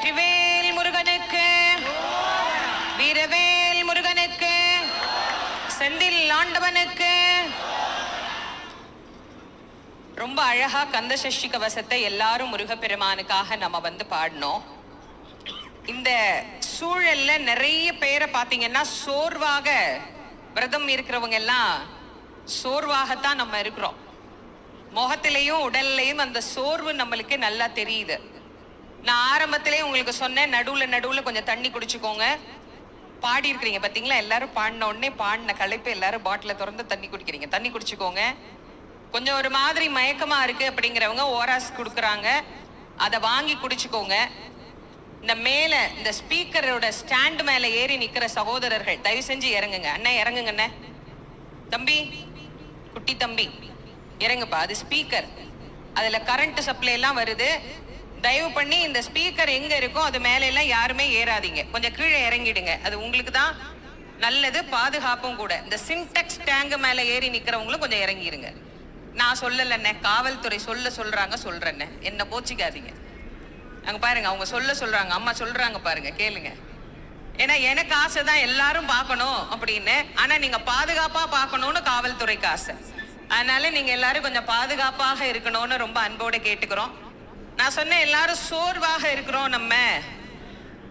வெற்றிவேல் முருகனுக்கு வீரவேல் முருகனுக்கு செந்தில் ஆண்டவனுக்கு. ரொம்ப அழகா கந்த சஷ்டி கவசத்தை எல்லாரும் முருகப்பெருமானுக்காக நம்ம வந்து பாடினோம். இந்த சூழல்ல நிறைய பேரை பாத்தீங்கன்னா சோர்வாக விரதம் இருக்கிறவங்க எல்லாம் சோர்வாகத்தான் நம்ம இருக்கிறோம். முகத்திலையும் உடல்லையும் அந்த சோர்வு நம்மளுக்கு நல்லா தெரியுது. நான் ஆரம்பத்திலே உங்களுக்கு சொன்னேன் நடுவுல நடுவுல கொஞ்சம் தண்ணி குடிச்சுக்கோங்க. பாடி இருக்கிறீங்க பாத்தீங்களா? எல்லாரும் பாடின உடனே பாடின களைப்பு எல்லாரும் பாட்டில திறந்து தண்ணி குடிக்கிறீங்க. தண்ணி குடிச்சுக்கோங்க. கொஞ்சம் ஒரு மாதிரி மயக்கமா இருக்கு அப்படிங்கிறவங்க ஓராஸ் கொடுக்குறாங்க. அதை வாங்கி குடிச்சுக்கோங்க. இந்த மேல இந்த ஸ்பீக்கரோட ஸ்டாண்ட் மேல ஏறி நிக்கிற சகோதரர்கள் தயவு செஞ்சு இறங்குங்க. அண்ணன் இறங்குங்க அண்ணா. தம்பி குட்டி தம்பி. இறங்குப்பா. அது ஸ்பீக்கர். அதுல கரண்ட் சப்ளை எல்லாம் வருது. தயவு பண்ணி இந்த ஸ்பீக்கர் எங்க இருக்கோ அது மேல எல்லாம் யாருமே ஏறாதீங்க. கொஞ்சம் கீழே இறங்கிடுங்க. அது உங்களுக்கு தான் நல்லது பாதுகாப்பும் கூட. இந்த சின்டெக்ஸ் டேங்க் மேல ஏறி நிக்கிறவங்களும் கொஞ்சம் இறங்கிடுங்க நான் சொல்லலண்ணே காவல்துறை சொல்ல சொல்றாங்க சொல்றேண்ணே. என்ன போச்சிக்காதீங்க அங்க பாருங்க அவங்க சொல்ல சொல்றாங்க அம்மா சொல்றாங்க பாருங்க கேளுங்க. ஏன்னா எனக்கு ஆசை தான் எல்லாரும் பார்க்கணும் அப்படின்னு. ஆனா நீங்க பாதுகாப்பா பார்க்கணும்னு காவல்துறைக்கு ஆசை. அதனால நீங்க எல்லாரும் கொஞ்சம் பாதுகாப்பாக இருக்கணும்னு ரொம்ப அன்போட கேட்டுக்கிறோம். நான் சொன்னேன் எல்லாரும் சோர்வாக இருக்கிறோம் நம்ம.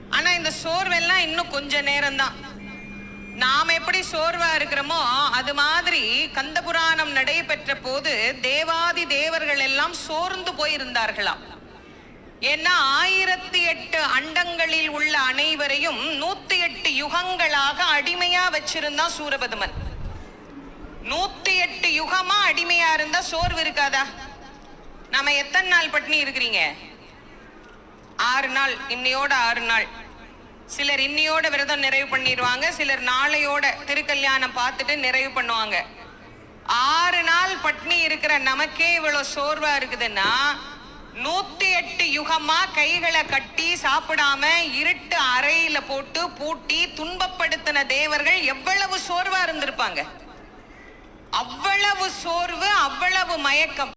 ஆனா இந்த சோர்வெல்லாம் இன்னும் கொஞ்ச நேரம்தான். நாம் எப்படி சோர்வா இருக்கிறோமோ அது மாதிரி கந்த புராணம் நடைபெற்ற போது தேவாதி தேவர்கள் எல்லாம் சோர்ந்து போயிருந்தார்களாம். ஏன்னா ஆயிரத்தி எட்டு அண்டங்களில் உள்ள அனைவரையும் நூத்தி எட்டு யுகங்களாக அடிமையா வச்சிருந்தான் சூரபதுமன். நூத்தி எட்டு யுகமா அடிமையா இருந்தா சோர்வு இருக்காதா? நாம எத்தனை நாள் பட்டினி இருக்கிறீங்க? ஆறு நாள் இன்னையோட ஆறு நாள். சிலர் இன்னையோட விரதம் நிறைவு பண்ணிடுவாங்க சிலர் நாளையோட திருக்கல்யாணம் பார்த்துட்டு நிறைவு பண்ணுவாங்க. ஆறு நாள் பட்னி இருக்கிற நமக்கே இவ்வளவு சோர்வா இருக்குதுன்னா நூத்தி எட்டு யுகமா கைகளை கட்டி சாப்பிடாம இருட்டு அறையில போட்டு பூட்டி துன்பப்படுத்தின தேவர்கள் எவ்வளவு சோர்வா இருந்திருப்பாங்க. அவ்வளவு சோர்வு அவ்வளவு மயக்கம்.